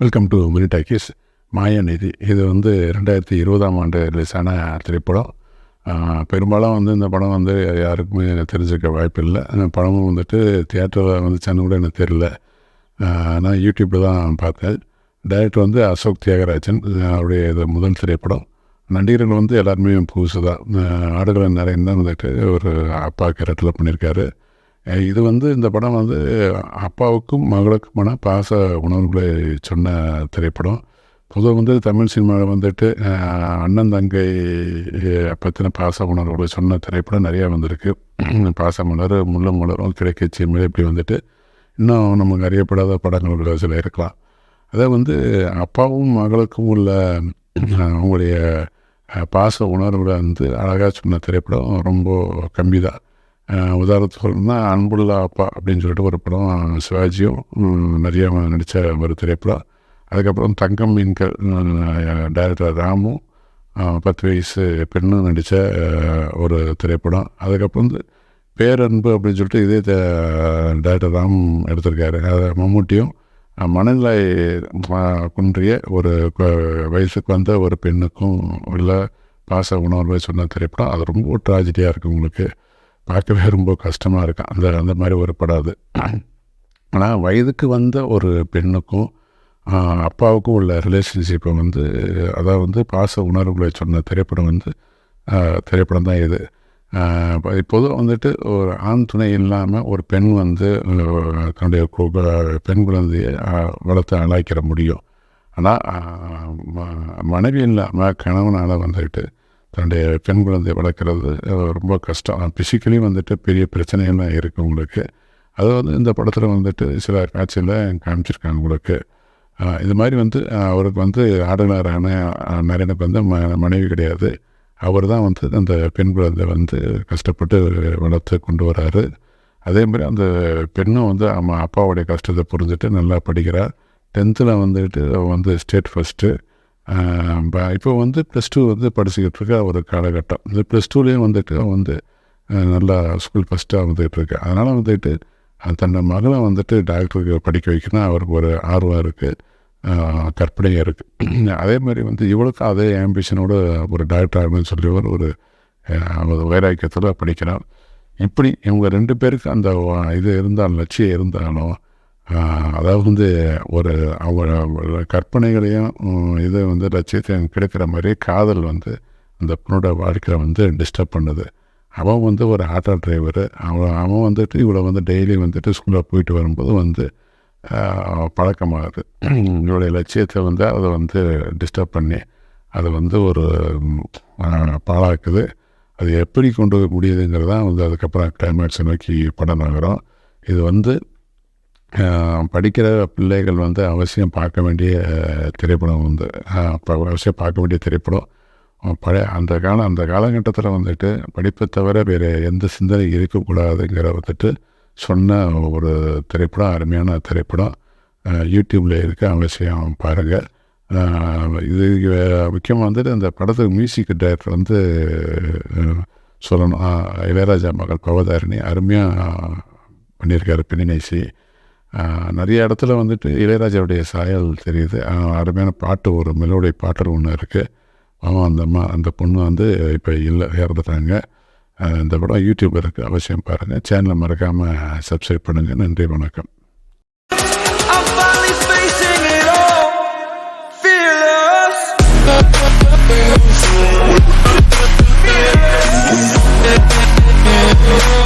Welcome to mini talkies Mayanidhi இது. வந்து ரெண்டாயிரத்தி இருபதாம் ஆண்டு ரிலீஸான திரைப்படம். பெரும்பாலும் வந்து இந்த படம் வந்து யாருக்குமே தெரிஞ்சிருக்க வாய்ப்பில்லை. அந்த படமும் வந்துட்டு தியேட்டரில் வந்துச்சான்னு கூட எனக்கு தெரில நான் யூடியூப்பில் தான் பார்த்தேன். டைரக்டர் வந்து அசோக் தியாகராஜன். அவருடைய இது முதல் திரைப்படம். நடிகர்கள் வந்து எல்லாருமே புதுசு தான் ஆடுகளை நிறைய தான் வந்துட்டு ஒரு அப்பா கேரக்டரில் பண்ணியிருக்காரு. இது வந்து இந்த படம் வந்து அப்பாவுக்கும் மகளுக்குமான பாச உணர்வுகளை சொன்ன திரைப்படம். பொதுவாக வந்து தமிழ் சினிமாவில் வந்துட்டு அண்ணன் தங்கை பற்றின பாச உணர்வுகளை சொன்ன திரைப்படம் நிறையா வந்திருக்கு. பாச மலர் முள்ள மலரும் கிடைக்கச்சி மேலே இப்படி வந்துட்டு இன்னும் நமக்கு அறியப்படாத படங்கள் சில இருக்கலாம். அதை வந்து அப்பாவும் மகளுக்கும் உள்ள அவங்களுடைய பாச உணர்வுகளை வந்து அழகாக சொன்ன திரைப்படம் ரொம்ப கம்மி தான். உதாரணத்துக்கு சொல்லணும்னா அன்புள்ள அப்பா அப்படின்னு சொல்லிட்டு ஒரு படம் சிவாஜியும் நிறையா நிறைய நடித்த ஒரு திரைப்படம். அதுக்கப்புறம் தங்கம் மீன்கள் டைரக்டர் ராமும் பத்து வயசு பெண்ணும் நடித்த ஒரு திரைப்படம். அதுக்கப்புறம் வந்து பேரன்பு அப்படின்னு சொல்லிட்டு இதே டைரக்டர் ராம் எடுத்திருக்காரு. அதை மம்முட்டியும் மனநிலை குன்றிய ஒரு வயசுக்கு வந்த ஒரு பெண்ணுக்கும் உள்ள பாச உணர்வை சொன்ன திரைப்படம். அது ரொம்ப ட்ராஜடியாக இருக்குது உங்களுக்கு. பார்க்கவே ரொம்ப கஷ்டமாக இருக்கும் அந்த அந்த மாதிரி ஒரு படம் அது. ஆனால் வயதுக்கு வந்த ஒரு பெண்ணுக்கும் அப்பாவுக்கும் உள்ள ரிலேஷன்ஷிப்பை வந்து அதாவது வந்து பாச உணர்வுகளை சொன்ன திரைப்படம் வந்து திரைப்படம் தான் இது. இப்போதும் வந்துட்டு ஒரு ஆண் துணை இல்லாமல் ஒரு பெண் வந்து தன்னுடைய பெண் குழந்தையை வளர்த்து அழைக்கிற முடியும். ஆனால் மனைவி இல்லாமல் கணவனால் வந்துட்டு தன்னுடைய பெண் குழந்தையை வளர்க்குறது ரொம்ப கஷ்டம். ஃபிசிக்கலி வந்துட்டு பெரிய பிரச்சனைகள்லாம் இருக்குது உங்களுக்கு. அது வந்து இந்த படத்தில் வந்துட்டு சில காட்சியில் காமிச்சிருக்காங்க உங்களுக்கு. இது மாதிரி வந்து அவருக்கு வந்து ஆடலாரான நரேனுக்கு வந்து ம மனைவி கிடையாது. அவர் தான் வந்து அந்த பெண் குழந்தை வந்து கஷ்டப்பட்டு வளர்த்து கொண்டு வராரு. அதே மாதிரி அந்த பெண்ணும் வந்து அம்மா அப்பாவுடைய கஷ்டத்தை புரிஞ்சுட்டு நல்லா படிக்கிறார் டென்த்தில் வந்துட்டு வந்து ஸ்டேட் ஃபஸ்ட்டு இப்போ வந்து ப்ளஸ் டூ வந்து படிச்சுக்கிட்டு இருக்க ஒரு காலகட்டம். இந்த ப்ளஸ் டூலேயும் வந்துட்டு வந்து நல்லா ஸ்கூல் ஃபஸ்ட்டாக வந்துகிட்ருக்கு இருக்கு அதனால் வந்துட்டு தன்னை மகளை வந்துட்டு டாக்டருக்கு படிக்க வைக்கணும் அவருக்கு ஒரு ஆர்வம் இருக்குது கற்பனையாக இருக்குது அதே மாதிரி வந்து இவளுக்கும் அதே ஆம்பிஷனோட ஒரு டாக்டர் ஆகணும்னு சொல்லி ஒரு ஒரு வைராக்கியத்தில் படிக்கிறார். இப்படி இவங்க ரெண்டு பேருக்கு அந்த இது இருந்தாலும் லட்சியம் இருந்தாலும் அதாவது வந்து ஒரு அவங்க கற்பனைகளையும் இதை வந்து லட்சியத்தையும் கிடைக்கிற மாதிரி காதல் வந்து அந்த பொண்ணோட வாழ்க்கையை வந்து டிஸ்டர்ப் பண்ணுது. அவன் வந்து ஒரு ஆட்டோ டிரைவரு அவன் அவன் வந்துட்டு இவளை வந்து டெய்லி வந்துட்டு ஸ்கூலில் போயிட்டு வரும்போது வந்து பழக்கமாகுது இவளுடைய லட்சியத்தை வந்து அதை வந்து டிஸ்டர்ப் பண்ணி அதை வந்து ஒரு பாழாக்குது. அது எப்படி கொண்டு போய் முடியுதுங்கிறதான் வந்து அதுக்கப்புறம் கிளைமேக்ஸை நோக்கி படம் நகரும் இது வந்து படிக்கிற பிள்ளைகள் வந்து அவசியம் பார்க்க வேண்டிய திரைப்படம் வந்து அவசியம் பார்க்க வேண்டிய திரைப்படம். பழைய அந்த காலம் அந்த காலகட்டத்தில் வந்துட்டு படிப்பை தவிர வேறு எந்த சிந்தனை இருக்கக்கூடாதுங்கிற வந்துட்டு சொன்ன ஒரு திரைப்படம் அருமையான திரைப்படம். யூடியூப்பில் இருக்க அவசியம் பாருங்கள் இது முக்கியமாக வந்துட்டு அந்த படத்துக்கு மியூசிக் டைரக்டர் வந்து சொல்லணும். இளையராஜா மகள் பவதாரிணி அருமையாக பண்ணியிருக்காரு பின்னணிசி நிறைய இடத்துல வந்துட்டு இளையராஜாவுடைய சாயல் தெரியுது. அருமையான பாட்டு ஒரு மெலோடைய பாட்டல் ஒன்று இருக்குது அவன் அந்த அம்மா அந்த பொண்ணு வந்து இப்போ இல்லை இறந்துட்டாங்க. இந்த படம் யூடியூப் இருக்குது அவசியம் பாருங்கள் சேனலை மறக்காமல் சப்ஸ்கிரைப் பண்ணுங்கள் நன்றி வணக்கம். Yeah.